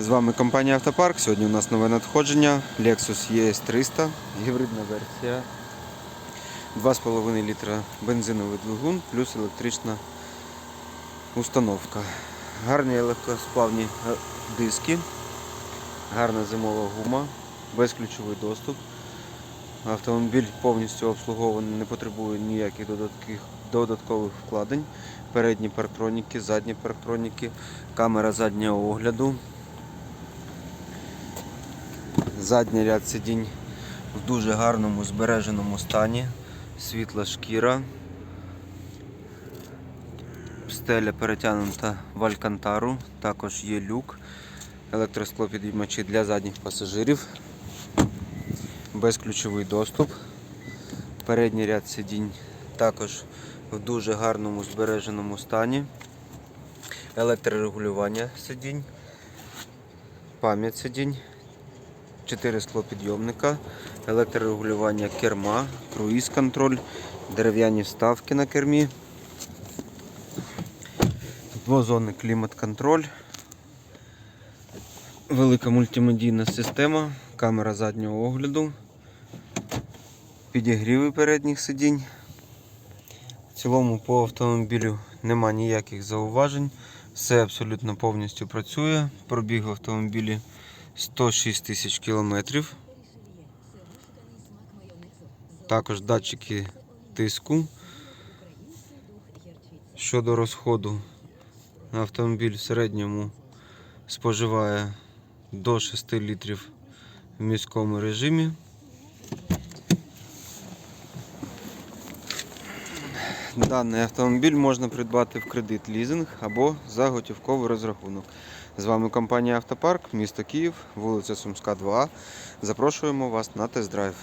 З вами компанія Автопарк. Сьогодні у нас нове надходження Lexus ES 300, гібридна версія. 2,5 літра бензиновий двигун плюс електрична установка. Гарні легкосплавні е, диски, гарна зимова гума, безключовий доступ. Автомобіль повністю обслугований, не потребує ніяких додаткових вкладень. Передні парктроніки, задні парктроніки, камера заднього огляду. Задній ряд сидінь в дуже гарному збереженому стані. Світла шкіра. Стеля перетягнута в алькантару. Також є люк. Електросклопідіймачі для задніх пасажирів. Безключовий доступ. Передній ряд сидінь також в дуже гарному збереженому стані. Електрорегулювання сидінь. Пам'ять сидінь. 4 склопідйомника, електрорегулювання керма, круїз контроль, дерев'яні вставки на кермі, двозонний клімат-контроль, велика мультимедійна система, камера заднього огляду, підігріви передніх сидінь. В цілому по автомобілю нема ніяких зауважень, все абсолютно повністю працює. Пробіг в автомобілі 106 тисяч кілометрів. Також датчики тиску. Щодо розходу, автомобіль в середньому споживає до 6 літрів в міському режимі. Даний автомобіль можна придбати в кредит лізинг або за готівковий розрахунок. З вами компанія Автопарк, місто Київ, вулиця Сумська, 2А. Запрошуємо вас на тест-драйв.